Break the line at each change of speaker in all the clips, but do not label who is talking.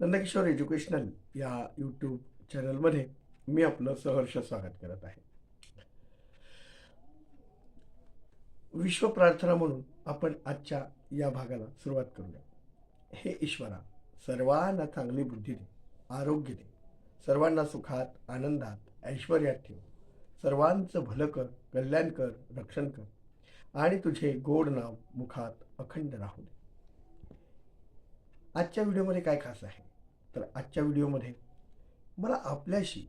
Nandkishor educational या YouTube चॅनलमध्ये मी आपलं सहर्ष स्वागत करत आहे. विश्व प्रार्थना म्हणून आपण आजच्या या भागाला सुरुवात करूया. हे ईश्वरा सर्वांना चांगली बुद्धी दे आरोग्य दे. सर्वांना सुखात आनंदात ऐश्वर्यात ठेव. सर्वांचं भलं कर कल्याण कर रक्षण कर. आणि तुझे गोड नाव मुखात अखंड राहू दे. आजच्या व्हिडिओमध्ये काय खास आहे? तर आजच्या व्हिडिओमध्ये मला आपल्याशी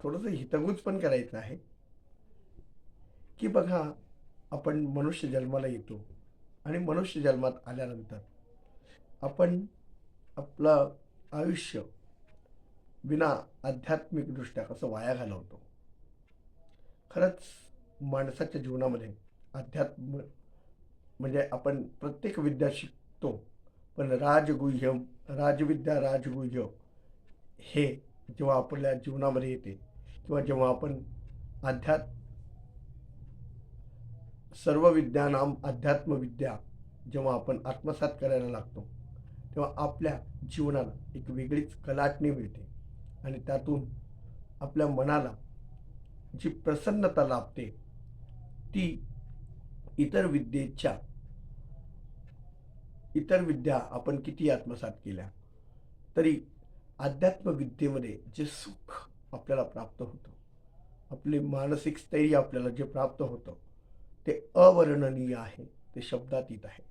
थोडंसं हितगुज पण करायचं आहे. की बघा आपण मनुष्य जन्माला येतो आणि मनुष्य जन्मात आल्यानंतर आपण आपलं आयुष्य विना आध्यात्मिकदृष्ट्या कसं वाया घालवतो? खरंच माणसाच्या जीवनामध्ये अध्यात्म म्हणजे आपण प्रत्येक विद्या शिकतो. पण राजगुह्यम राजविद्या राजगुह्य हे जेव्हा आपल्या जीवनामध्ये येते किंवा जेव्हा आपण अध्यात्म सर्व विद्यानाम अध्यात्मविद्या जेव्हा आपण आत्मसात करायला लागतो तेव्हा आपल्या जीवनाला एक वेगळीच कलाटणी मिळते. आणि त्यातून आपल्या मनाला जी प्रसन्नता लाभते ती इतर विद्येच्या इतर विद्या आपण किती आत्मसात केल्या? तरी अध्यात्मविद्येमध्ये जे सुख आपल्याला प्राप्त होतं आपले मानसिक स्थैर्य आपल्याला जे प्राप्त होतं ते अवर्णनीय आहे ते शब्दातीत आहे.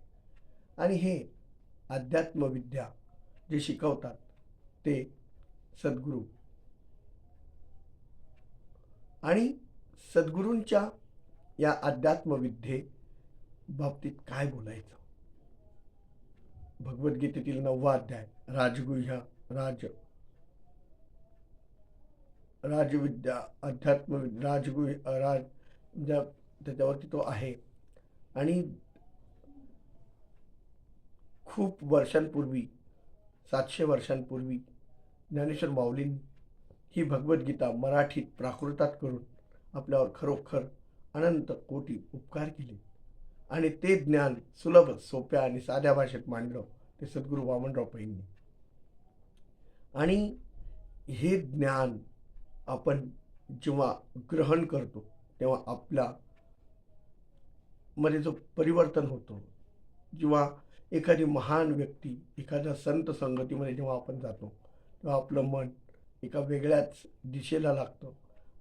आणि हे अध्यात्मविद्या जे शिकवतात ते सद्गुरू. आणि सद्गुरूंच्या या अध्यात्मविद्ये बाबतीत काय बोलायचं? भगवद्गीतेतील नववा अध्याय राजगुह्य राज राजविद्या अध्यात्म राजगुह राज त्याच्यावरती तो आहे. आणि खूप वर्षांपूर्वी सातशे वर्षांपूर्वी ज्ञानेश्वर माऊलीं ही भगवद्गीता मराठीत प्राकृतात करून आपल्यावर खरोखर अनंत कोटी उपकार केले. आणि ते ज्ञान सुलभ सोप्या आणि साध्या भाषेत मांडलं. ते सद्गुरू वामनराव पैंनी आणि हे ज्ञान आपण जेव्हा ग्रहण करतो तेव्हा आपला मध्ये जो परिवर्तन होतो जेव्हा एखादी महान व्यक्ती एखाद्या संत संगतीमध्ये जेव्हा आपण जातो तेव्हा आपलं मन एका वेगळ्याच दिशेला लागतं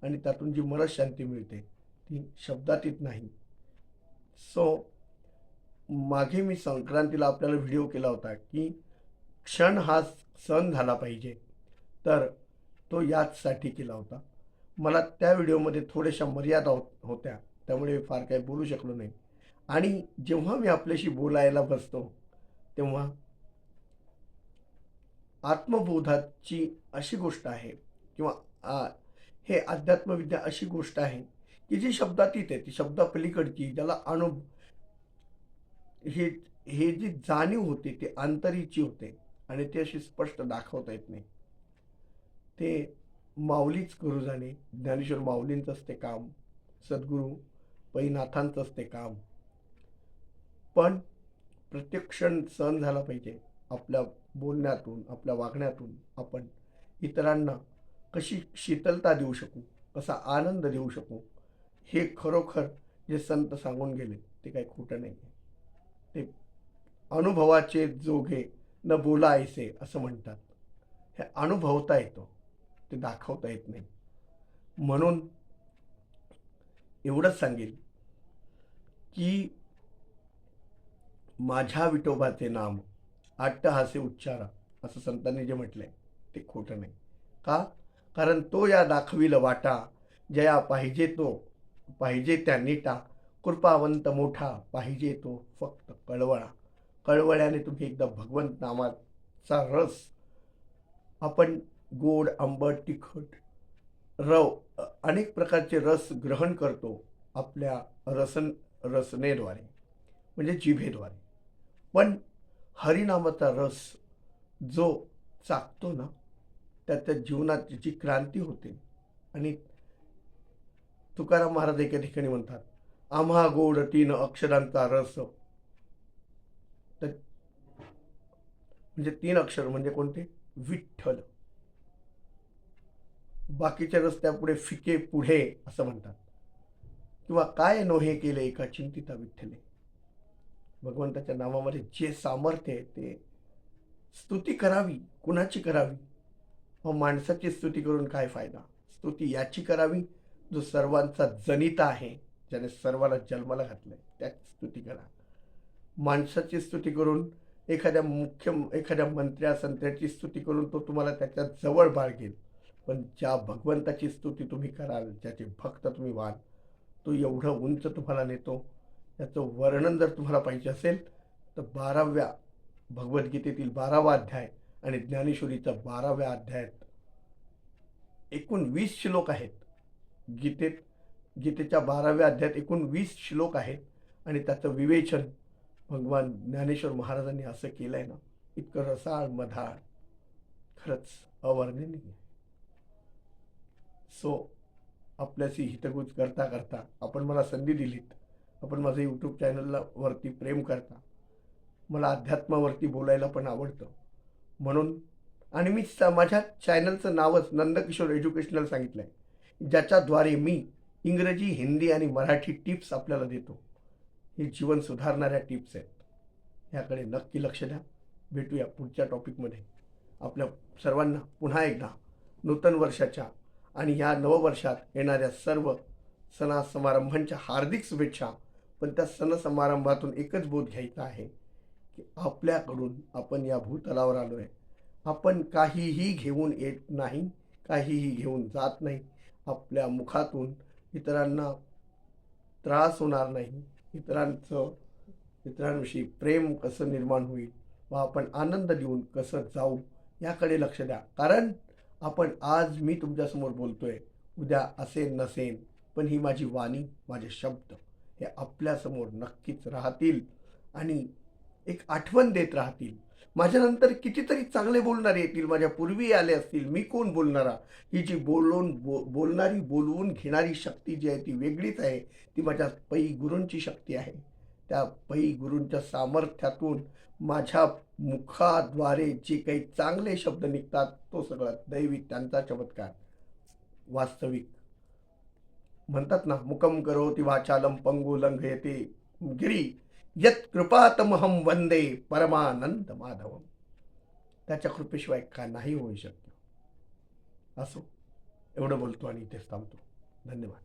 आणि त्यातून जी मनशांती मिळते ती शब्दातीत नाही. सो मागे मी संक्रांतीला आपल्याला व्हिडिओ केला होता की क्षण हा सण झाला पाहिजे. तर तो याचसाठी केला होता. मला त्या व्हिडिओमध्ये थोड्याशा मर्यादा होत्या. त्यामुळे फार काही बोलू शकलो नाही. आणि जेव्हा मी आपल्याशी बोलायला बसतो तेव्हा आत्मबोधाची अशी गोष्ट आहे किंवा आ, हे अध्यात्मविद्या अशी गोष्ट आहे की जी शब्दातीत आहे ती शब्दापलीकडची ज्याला अनु हे हे जी जाणीव होते ती आंतरीची होते. आणि ती अशी स्पष्ट दाखवता येत नाही. ते माऊलीच करू जाणे ज्ञानेश्वर माऊलींचंच ते काम सद्गुरू पैनाथांचंच ते काम. पण प्रत्येक क्षण सहन झाला पाहिजे. आपल्या बोलण्यातून आपल्या वागण्यातून आपण इतरांना कशी शीतलता देऊ शकू कसा आनंद देऊ शकू हे खरोखर जे संत सांगून गेले ते काही खोटं नाही आहे अनुभवाचे जोगे न बोलायचे असं म्हणतात. हे अनुभवता येतो. ते दाखवता येत नाही. म्हणून एवढंच सांगेल की माझ्या विठोबाचे नाम अट्टहासे उच्चारा असं संतांनी जे म्हटलंय ते खोटं नाही. का? कारण तो या दाखविल वाटा जया पाहिजे तो पाहिजे त्या नीटा कृपावंत मोठा पाहिजे तो फक्त कळवळा. कळवळ्याने तुम्ही एकदा भगवंत नामाचा रस आपण गोड आंबट तिखट रव अनेक प्रकारचे रस ग्रहण करतो आपल्या रसन रसनेद्वारे म्हणजे जिभेद्वारे. पण हरिनामाचा रस जो चाकतो ना त्याच्या जीवनात जी क्रांती होते आणि तुकाराम महाराज एका ठिकाणी म्हणतात आम्हा गोड तीन अक्षरांचा रस तर म्हणजे तीन अक्षर म्हणजे कोणते? विठ्ठल. बाकीच्या रस्त्यापुढे फिके पुढे असं म्हणतात. किंवा काय नोहे केले एका चिंतिता विठ्ठले? भगवंताच्या नावामध्ये जे सामर्थ्य आहे ते स्तुती करावी कुणाची करावी? मग माणसाची स्तुती करून काय फायदा? स्तुती याची करावी जो सर्वांचा जनिता आहे ज्याने सर्वाला जन्माला घातलंय त्याची स्तुती करा. माणसाची स्तुती करून एखाद्या मुख्य एखाद्या मंत्र्या संत्र्याची स्तुती करून तो तुम्हाला त्याच्याजवळ बाळगेल पण ज्या भगवंताची स्तुती तुम्ही कराल ज्याचे भक्त तुम्ही व्हाल तो एवढं उंच तुम्हाला नेतो याचं वर्णन जर तुम्हाला पाहिजे असेल तर बाराव्या भगवद्गीतेतील बारावा अध्याय आणि ज्ञानेश्वरीचा बाराव्या अध्यायात एकूण वीस श्लोक आहेत. गीतेत गीतेच्या बाराव्या अध्यायात एकूण वीस श्लोक आहेत आणि त्याचं विवेचन भगवान ज्ञानेश्वर महाराजांनी असं केलंय ना इतकं रसाळ मधाळ खरंच अवर्णनीय सो आपल्याशी हितगुज करता करता आपण मला संधी दिलीत. आपण माझं यूट्यूब चॅनलला वरती प्रेम करता. मला अध्यात्मावरती बोलायला पण आवडतं. म्हणून आणि मी माझ्या चॅनलचं नावच नंदकिशोर एज्युकेशनल सांगितलं आहे ज्याच्याद्वारे मी इंग्रजी हिंदी आणि मराठी टिप्स आपल्याला देतो. हे जीवन सुधारणाऱ्या टिप्स आहेत. ह्याकडे नक्की लक्ष द्या. भेटूया पुढच्या टॉपिकमध्ये आपल्या सर्वांना पुन्हा एकदा नूतन वर्षाच्या आणि ह्या नववर्षात येणाऱ्या सर्व सणा समारंभांच्या हार्दिक शुभेच्छा. पण त्या सण समारंभातून एकच बोध घ्यायचा आहे की आपल्याकडून आपण या भूतलावर आलो आहे आपण काहीही घेऊन येत नाही काहीही घेऊन जात नाही. आपल्या मुखातून इतरांना त्रास होणार नाही. इतरांचं इतरांविषयी प्रेम कसं निर्माण होईल व आपण आनंद देऊन कसं जाऊ याकडे लक्ष द्या. कारण आपण आज मी तुमच्यासमोर बोलतो आहे उद्या असेन नसेन पण ही माझी वाणी माझे शब्द हे आपल्यासमोर नक्कीच राहतील आणि एक आठवण देत राहतील. माझ्यानंतर कितीतरी चांगले बोलणारे येतील माझ्या पूर्वी आले असतील. मी कोण बोलणारा? ही जी बोलून बो बोलणारी बोलवून घेणारी शक्ती जी आहे ती वेगळीच आहे. ती माझ्या पै गुरूंची शक्ती आहे. त्या पै गुरूंच्या सामर्थ्यातून माझ्या मुखाद्वारे जे काही चांगले शब्द निघतात तो सगळा दैविक त्यांचा चमत्कार. वास्तविक. म्हणतात ना मुकम करोति वाचालम लंघ येते गिरी. यत कृपातमहम वंदे परमानंद माधवम त्याच्या कृपेशिवाय का नाही होऊ शकतो. असो. एवढं बोलतो आणि इथेच थांबतो. धन्यवाद.